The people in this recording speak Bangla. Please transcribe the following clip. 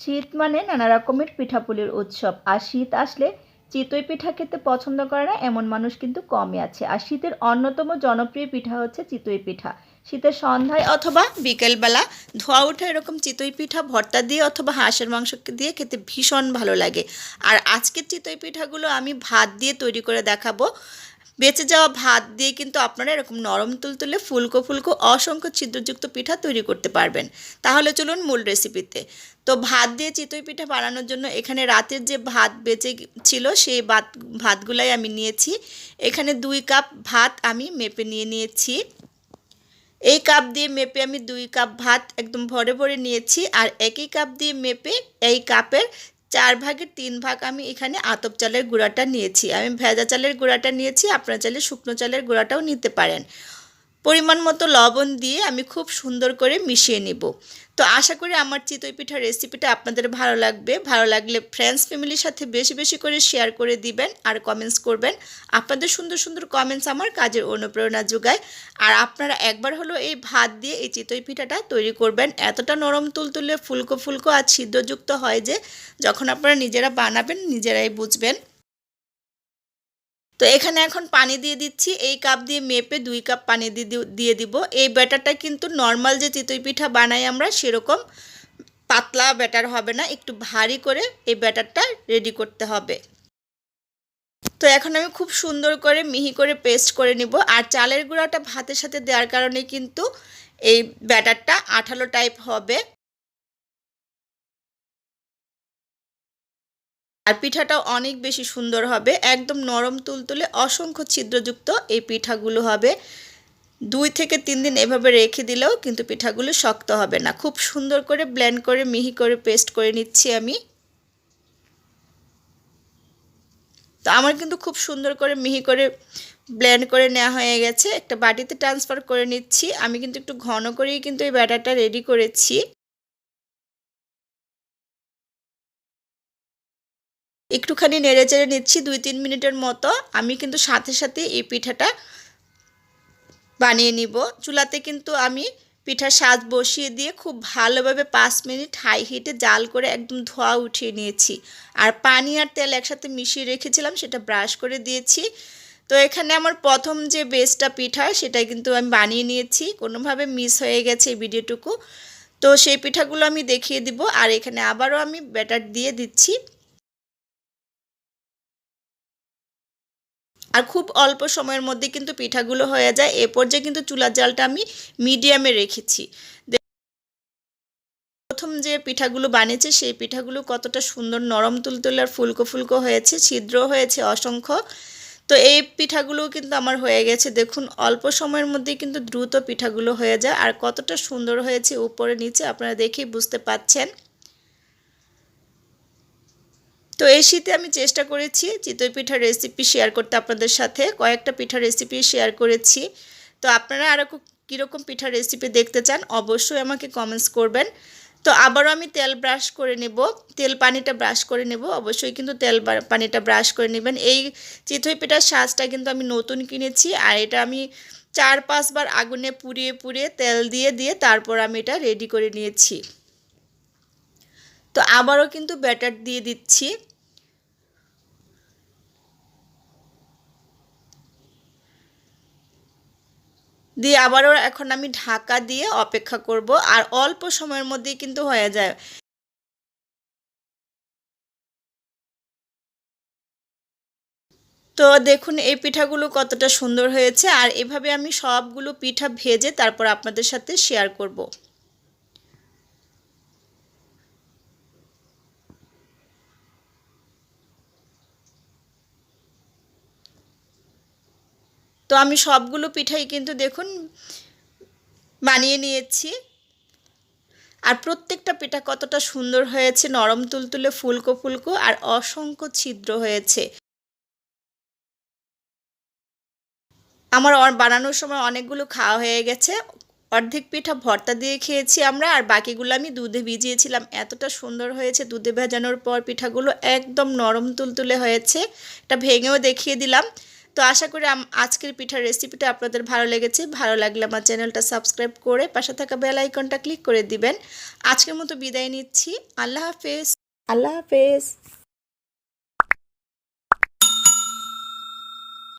শীত মানে নানা রকমের পিঠাপুলির উৎসব। আর শীত আসলে চিতই পিঠা খেতে পছন্দ করে না, এমন মানুষ কিন্তু কমই আছে। আর শীতের অন্যতম জনপ্রিয় পিঠা হচ্ছে চিতই পিঠা। শীতের সন্ধ্যায় অথবা বিকেলবেলা ধোয়া ওঠা এরকম চিতই পিঠা, ভর্তা দিয়ে অথবা হাঁসের মাংস দিয়ে খেতে ভীষণ ভালো লাগে। আর আজকের চিতই পিঠাগুলো আমি ভাত দিয়ে তৈরি করে দেখাবো। বেঁচে যাওয়া ভাত দিয়ে কিন্তু আপনারা এরকম নরম তুলতুলে ফুলকো ফুলকো অসংখ্য ছিদ্রযুক্ত পিঠা তৈরি করতে পারবেন। তাহলে চলুন মূল রেসিপিতে তো ভাত দিয়ে চিতই পিঠা বানানোর জন্য এখানে রাতের যে ভাত বেঁচে ছিল, সেই ভাত, ভাতগুলাই আমি নিয়েছি। এখানে দুই কাপ ভাত আমি মেপে নিয়ে নিয়েছি। এই কাপ দিয়ে মেপে আমি দুই কাপ ভাত একদম ভরে ভরে নিয়েছি, আর একই কাপ দিয়ে মেপে এই কাপের চার ভাগের তিন ভাগ আমি এখানে আতপ চালের গুঁড়াটা নিয়েছি। আমি ভেজা চালের গুঁড়াটা নিয়েছি, আপনারা চাইলে শুকনো চালের গুঁড়াটাও নিতে পারেন। পরিমাণ মতো লবণ দিয়ে আমি খুব সুন্দর করে মিশিয়ে নিব। তো আশা করি আমার চিতই পিঠার রেসিপিটা আপনাদের ভালো লাগবে। ভালো লাগলে ফ্রেন্ডস ফ্যামিলির সাথে বেশি বেশি করে শেয়ার করে দিবেন আর কমেন্টস করবেন। আপনাদের সুন্দর সুন্দর কমেন্টস আমার কাজের অনুপ্রেরণা যোগায়। আর আপনারা একবার হলো এই ভাত দিয়ে এই চিতই পিঠাটা তৈরি করবেন। এতটা নরম, তুলতুলে ফুলকো ফুলকো আর ছিদ্রযুক্ত হয় যে, যখন আপনারা নিজেরা বানাবেন, নিজেরাই বুঝবেন। তো এখানে এখন পানি দিয়ে দিচ্ছি। এই কাপ দিয়ে মেপে দুই কাপ পানি দিয়ে দিব। এই ব্যাটারটা কিন্তু নর্মাল যে চিতই পিঠা বানাই আমরা, সেরকম পাতলা ব্যাটার হবে না। একটু ভারী করে এই ব্যাটারটা রেডি করতে হবে। তো এখন আমি খুব সুন্দর করে মিহি করে পেস্ট করে নিব। আর চালের গুঁড়াটা ভাতের সাথে দেওয়ার কারণে কিন্তু এই ব্যাটারটা আঠালো টাইপ হবে। আর পিঠাটাও অনেক বেশি সুন্দর হবে, একদম নরম তুলতুলে অসংখ্য ছিদ্রযুক্ত এই পিঠাগুলো হবে। দুই থেকে তিন দিন এভাবে রেখে দিলেও কিন্তু পিঠাগুলো শক্ত হবে না। খুব সুন্দর করে ব্লেন্ড করে, মিহি করে পেস্ট করে নিচ্ছি আমি। তো আমার কিন্তু খুব সুন্দর করে মিহি করে ব্লেন্ড করে নেওয়া হয়ে গেছে। একটা বাটিতে ট্রান্সফার করে নিচ্ছি। আমি কিন্তু একটু ঘন করেই কিন্তু এই ব্যাটারটা রেডি করেছি। একটুখানি নেড়ে চেড়ে নিচ্ছি দুই তিন মিনিটের মতো। আমি কিন্তু সাথে সাথে এই পিঠাটা বানিয়ে নিব। চুলাতে কিন্তু আমি পিঠার স্বাদ বসিয়ে দিয়ে খুব ভালোভাবে পাঁচ মিনিট হাই হিটে জাল করে একদম ধোয়া উঠিয়ে নিয়েছি। আর পানি আর তেল একসাথে মিশিয়ে রেখেছিলাম, সেটা ব্রাশ করে দিয়েছি। তো এখানে আমার প্রথম যে বেসটা পিঠা সেটা কিন্তু আমি বানিয়ে নিয়েছি। কোনোভাবে মিস হয়ে গেছে এই ভিডিওটুকু। তো সেই পিঠাগুলো আমি দেখিয়ে দিব। আর এখানে আবারও আমি ব্যাটার দিয়ে দিচ্ছি। আর খুব অল্প সময়ের মধ্যে কিন্তু পিঠাগুলো হয়ে যায়। এ পর্যায়ে কিন্তু চুলার জালটা আমি মিডিয়ামে রেখেছি। প্রথম যে পিঠাগুলো বানিয়েছে, সেই পিঠাগুলো কতটা সুন্দর নরম তুলতুলে আর ফুলকো ফুলকো হয়েছে ছিদ্র হয়েছে অসংখ্য। তো এই পিঠাগুলো কিন্তু আমার হয়ে গেছে। দেখুন, অল্প সময়ের মধ্যে কিন্তু দ্রুত পিঠাগুলো হয়ে যায়। আর কতটা সুন্দর হয়েছে উপরে নিচে, আপনারা দেখেই বুঝতে পাচ্ছেন। তো এই শীতে আমি চেষ্টা করেছি চিতই পিঠার রেসিপি শেয়ার করতে আপনাদের সাথে। কয়েকটা পিঠার রেসিপি শেয়ার করেছি। তো আপনারা আরও কীরকম পিঠার রেসিপি দেখতে চান অবশ্যই আমাকে কমেন্টস করবেন। তো আবারও আমি তেল ব্রাশ করে নেব। তেল পানিটা ব্রাশ করে নেব। অবশ্যই কিন্তু তেল পানিটা ব্রাশ করে নেবেন। এই চিতই পিঠার সাজটা কিন্তু আমি নতুন কিনেছি আর এটা আমি চার পাঁচবার আগুনে পুড়িয়ে পুড়িয়ে তেল দিয়ে দিয়ে তারপর আমি এটা রেডি করে নিয়েছি। তো আবারও কিন্তু ব্যাটার দিয়ে দিচ্ছি। দিয়ে আবারও এখন আমি ঢাকা দিয়ে অপেক্ষা করব আর অল্প সময়ের মধ্যেই কিন্তু হয়ে যায়। তো দেখুন, এই পিঠাগুলো কতটা সুন্দর হয়েছে আর এভাবে আমি সবগুলো পিঠা ভেজে তারপর আপনাদের সাথে শেয়ার করব। তো আমি সবগুলো পিঠাই কিন্তু দেখুন বানিয়ে নিয়েছি। আর প্রত্যেকটা পিঠা কতটা সুন্দর হয়েছে, নরম তুলতুলে, ফুলকো ফুলকো আর অসংখ্য ছিদ্র হয়েছে। আমার বানানোর সময় অনেকগুলো খাওয়া হয়ে গেছে। অর্ধেক পিঠা ভর্তা দিয়ে খেয়েছি আমরা, আর বাকিগুলো আমি দুধে ভিজিয়েছিলাম। এতটা সুন্দর হয়েছে দুধে ভেজানোর পর পিঠাগুলো একদম নরম তুলতুলে হয়েছে। এটা ভেঙেও দেখিয়ে দিলাম। তো আশা করি আজকের পিঠার রেসিপিটা আপনাদের ভালো লেগেছে। ভালো লাগলে আমার চ্যানেলটা সাবস্ক্রাইব করে পাশে থাকা বেল আইকনটা ক্লিক করে দিবেন। আজকের মতো বিদায় নিচ্ছি। আল্লাহ হাফেজ। আল্লাহ হাফেজ।